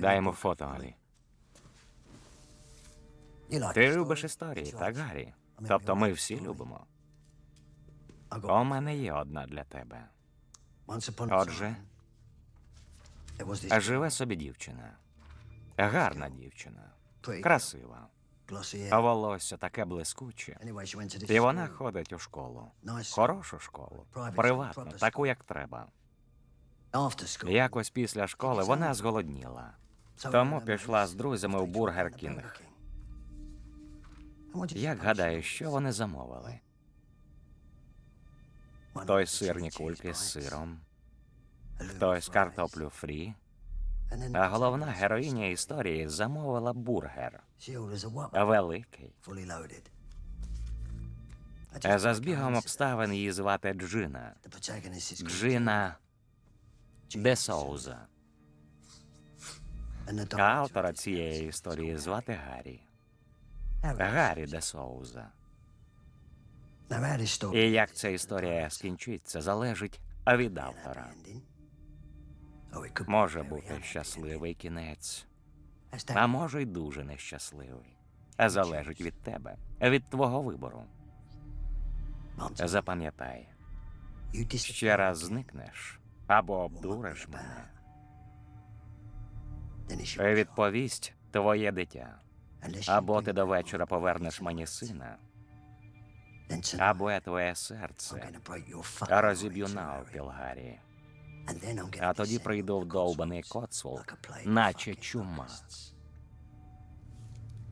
Дай йому фото, Алі. Ти любиш історії, так, Гаррі? Тобто ми всі любимо. У мене є одна для тебе. Отже, живе собі дівчина. Гарна дівчина. Красива. Волосся таке блискуче. І вона ходить у школу. Хорошу школу. Приватну, таку, як треба. Якось після школи вона зголодніла. Тому пішла з друзями в Бургер Кінг. Як гадаєш, що вони замовили? Хтось сирні кульки з сиром, хтось картоплю фрі, а головна героїня історії замовила бургер. Великий. А За збігом обставин її звати Джина. Джина де Соуза. А автора цієї історії звати Гаррі. Гаррі де Соуза. І як ця історія скінчиться, залежить від автора. Може бути щасливий кінець, а може й дуже нещасливий. Залежить від тебе, від твого вибору. Запам'ятай, ще раз зникнеш або обдуриш мене. Відповість твоє дитя. Або ти до вечора повернеш мені сина, або я твоє серце розіб'ю навпіл, Гаррі. А тоді прийду в довбаний Коцвол, наче чума.